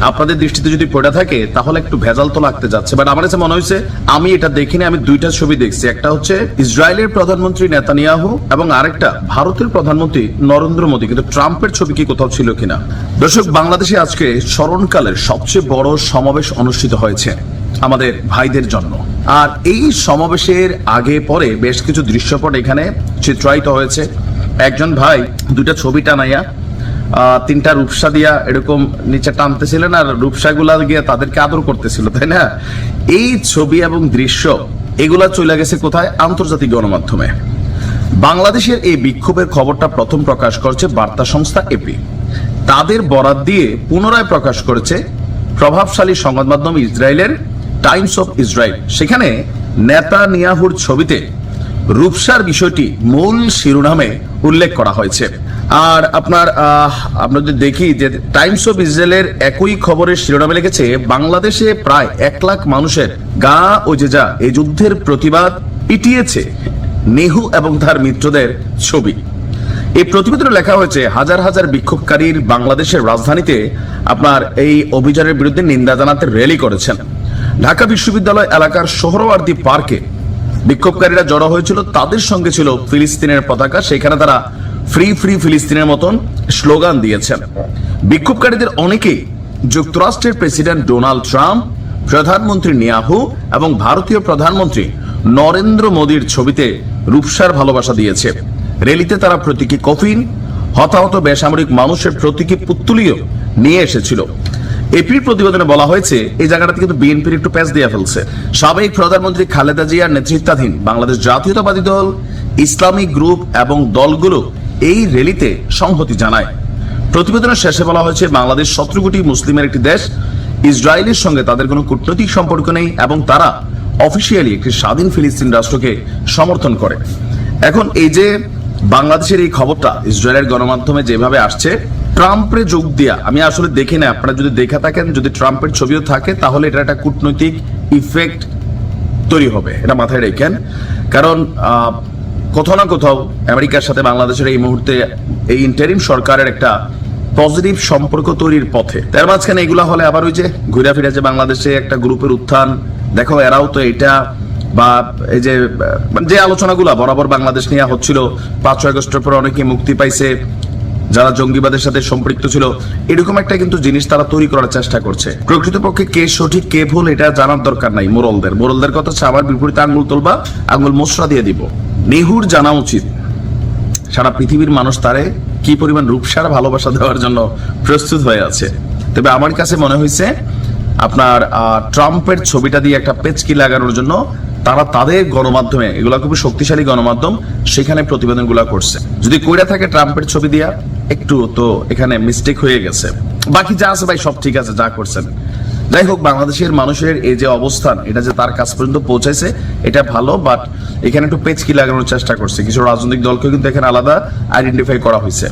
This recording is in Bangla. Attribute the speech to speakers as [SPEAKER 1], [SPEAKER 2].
[SPEAKER 1] আপনাদের দৃষ্টিতে যদি পড়ে থাকে, তাহলে একটু ভেজাল তো লাগতে যাচ্ছে। বাট আমার কাছে মনে হয়েছে, আমি এটা দেখিনি, আমি দুইটা ছবি দেখছি। একটা হচ্ছে ইসরায়েলের প্রধানমন্ত্রী নেতানিয়াহু এবং আরেকটা ভারতের প্রধানমন্ত্রী নরেন্দ্র মোদী। কিন্তু ট্রাম্পের ছবি কি কোথাও ছিল কিনা? দর্শক, বাংলাদেশে আজকে স্মরণকালের সবচেয়ে বড় সমাবেশ অনুষ্ঠিত হয়েছে আমাদের ভাইদের জন্য। আর এই সমাবেশের আগে পরে বেশ কিছু দৃশ্যপট এখানে চিত্রায়িত হয়েছে। একজন ভাই দুটা ছবি টানাইয়া তিনটা রূপসা দিয়া এরকম নিচে টানতেছিলেন আর রূপসাগুলা গিয়ে তাদেরকে আদর করতেছিল, তাই না? এই ছবি এবং দৃশ্য, এগুলা চলে গেছে কোথায়? আন্তর্জাতিক গণমাধ্যমে। বাংলাদেশের এই বিক্ষোভের খবরটা প্রথম প্রকাশ করছে বার্তা সংস্থা এপি তাদের বরাত দিয়ে পুনরায় প্রকাশ করেছে প্রভাবশালী সংবাদ মাধ্যম ইসরায়েলের টাইমস অফ ইসরায়েল। সেখানে নেতা নিয়াহুর ছবিতে রূপসার বিষয়টি মূল শিরোনামে উল্লেখ করা হয়েছে। আর আপনার আমরা যদি দেখি যে টাইমস অফ ইসরায়েলের একই খবরের শিরোনামে লিখেছে, বাংলাদেশে প্রায় এক লাখ মানুষের গা ও জেজা এই যুদ্ধের প্রতিবাদ পিটিয়েছে নেহু এবং তার মিত্রদের ছবি। এই প্রতিবেদনে লেখা হয়েছে, হাজার হাজার বিক্ষোভকারীর বাংলাদেশের রাজধানীতে আপনার এই অভিযানের বিরুদ্ধে নিন্দা জানাতে র্যালি করেছেন। ঢাকা বিশ্ববিদ্যালয় এলাকার সোহরওয়ার্দী পার্কে বিক্ষোভকারীরা জড়ো হয়েছিল, তাদের সঙ্গে ছিল ফিলিস্তিনের পতাকা, সেখানে তারা ফ্রি ফ্রি ফিলিস্তিনের মতন স্লোগান দিয়েছেন। বিক্ষোভকারীদের অনেকেই যুক্তরাষ্ট্রের প্রেসিডেন্ট ডোনাল্ড ট্রাম্প, প্রধানমন্ত্রী নিয়াহু এবং ভারতীয় প্রধানমন্ত্রী নরেন্দ্র মোদীর ছবিতে রূপসার ভালোবাসা দিয়েছে। রেলিতে তারা প্রতীকী কফিন, হতাহত বেসামরিক মানুষের প্রতীকী পুত্তুলিও নিয়ে এসেছিল। এপির প্রতিবেদনে বলা হয়েছে, এই জায়গাটাতে কিন্তু বিএনপির একটু প্যাচ দিয়ে ফেলছে। সাবেক প্রধানমন্ত্রী খালেদা জিয়ার নেতৃত্বাধীন বাংলাদেশ জাতীয়তাবাদী দল, ইসলামিক গ্রুপ এবং দলগুলো এই র্যালিতে সংহতি জানায়। প্রতিবেদনের শেষে বলা হয়েছে, বাংলাদেশ সতেরো কোটি মুসলিমের একটি দেশ। ইসরায়েলের সঙ্গে তাদের কোনো কূটনৈতিক সম্পর্ক নেই এবং তারা অফিসিয়ালি একটি স্বাধীন ফিলিস্তিন রাষ্ট্রকে সমর্থন করে। এখন এই যে বাংলাদেশের এই খবরটা, ইসরায়েলের গণমাধ্যমে যেভাবে আসছে, ট্রাম্পের যোগ দিয়া, আমি আসলে দেখি না, আপনারা যদি দেখে থাকেন, যদি ট্রাম্পের ছবিও থাকে, তাহলে এটা একটা কূটনৈতিক ইফেক্ট তৈরি হবে, এটা মাথায় রেখেন। কারণ কোথাও না কোথাও আমেরিকার সাথে বাংলাদেশের এই মুহূর্তে এই ইন্টারিম সরকারের একটা পজিটিভ সম্পর্ক তৈরির পথে। তার মাঝখানে এগুলা হলে আবার ওই যে ঘুরে ফিরে যে বাংলাদেশে একটা গ্রুপের উত্থান, দেখো এরাও তো এটা বা এই যে যে আলোচনাগুলা বরাবর বাংলাদেশ নিয়ে হচ্ছিল, পাঁচই আগস্টের পর অনেকে মুক্তি পাইছে, যারা জঙ্গিবাদের সাথে সম্পৃক্ত ছিল, এরকম একটা কিন্তু জিনিস তারা তৈরি করার চেষ্টা করছে। প্রকৃতপক্ষে কে সঠিক, কে ভুল, এটা জানার দরকার নাই মোরলদের। মোরলদের কথা আবার বিপরীতে আঙ্গুল তুলবা, আঙ্গুল মোসরা দিয়ে দিব। নেহুর জানা উচিত। সারা পৃথিবীর মানুষ তারে কি পরিমাণ রূপসার ভালোবাসা দেওয়ার জন্য প্রস্তুত হয়ে আছে। তবে আমার কাছে মনে হয়েছে, আপনার ট্রাম্পের ছবিটা দিয়ে একটা পেচকি লাগানোর জন্য তারা তাদের গণমাধ্যমে, এগুলা খুবই শক্তিশালী গণমাধ্যম, সেখানে প্রতিবেদনগুলো করছে। যদি কইরা থাকে ট্রাম্পের ছবি দিয়া, একটু তো এখানে মিস্টেক হয়ে গেছে। বাকি যা আছে ভাই সব ঠিক আছে, যা করছেন। যাই হোক, বাংলাদেশের মানুষের এই যে অবস্থান, এটা যে তার কাছ পর্যন্ত পৌঁছাইছে, এটা ভালো বাট এখানে একটু পেচকি লাগানোর চেষ্টা করছে। কিছু রাজনৈতিক দলকে কিন্তু এখানে আলাদা আইডেন্টিফাই করা হয়েছে।